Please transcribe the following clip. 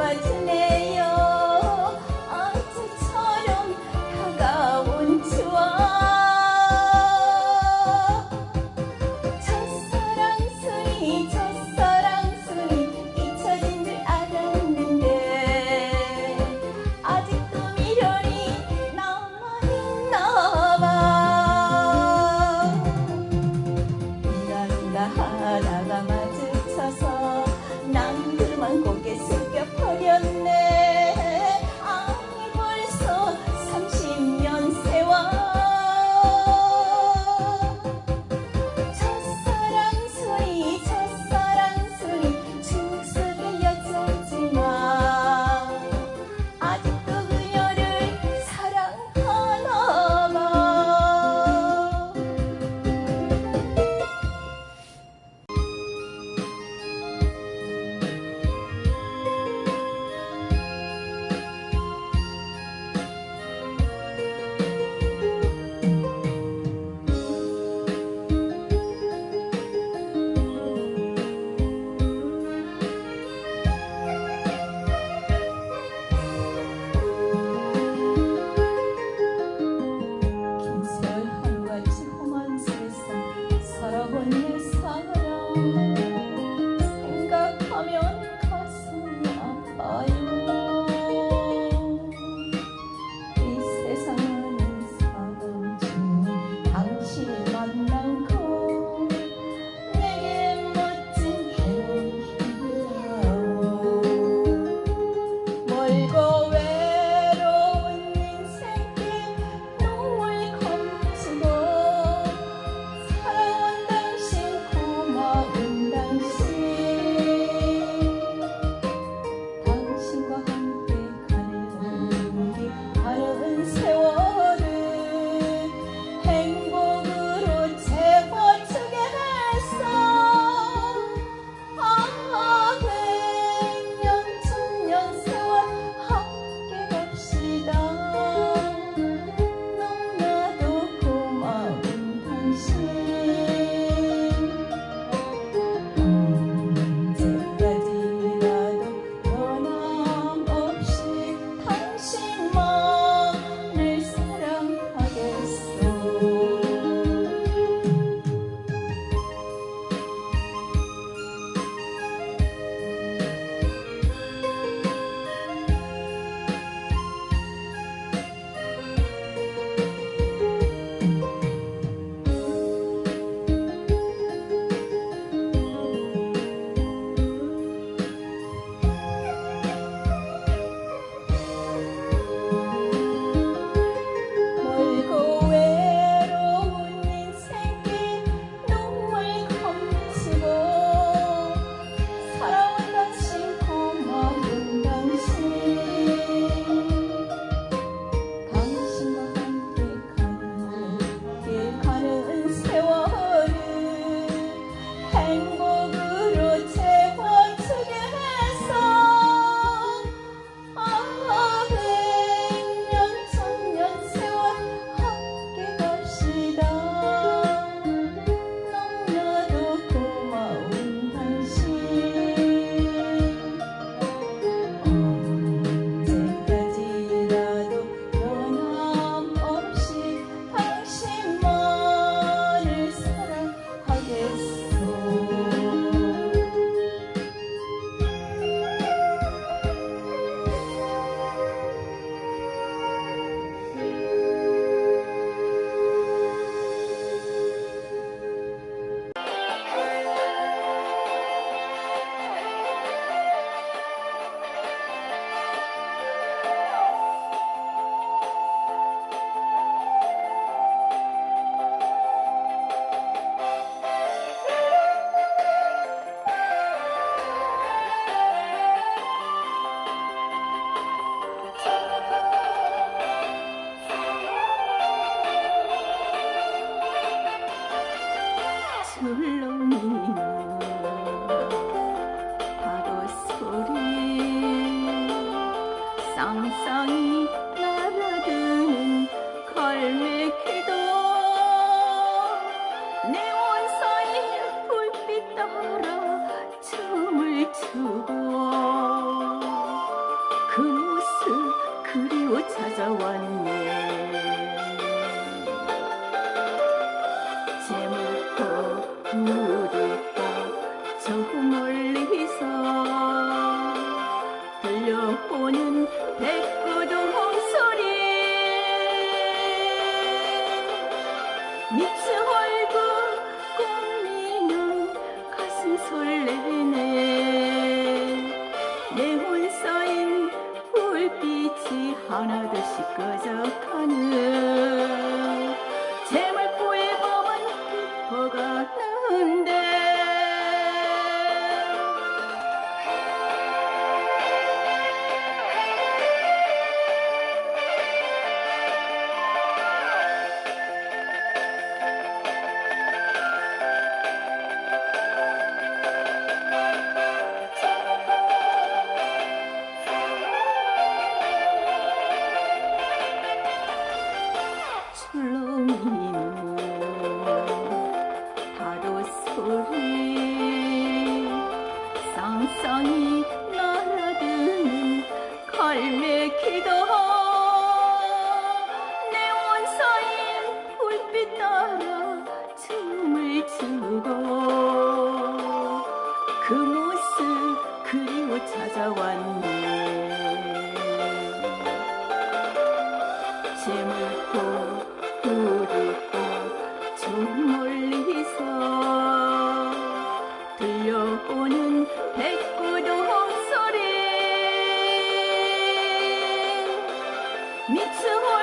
bye. to 하나둘씩 꺼져 가는 소리. 쌍쌍이 날아드는 갈매 기도. 내 원사인 불빛 따라 춤을 추고 그 모습 그리워 찾아왔네. 재물고 三つ星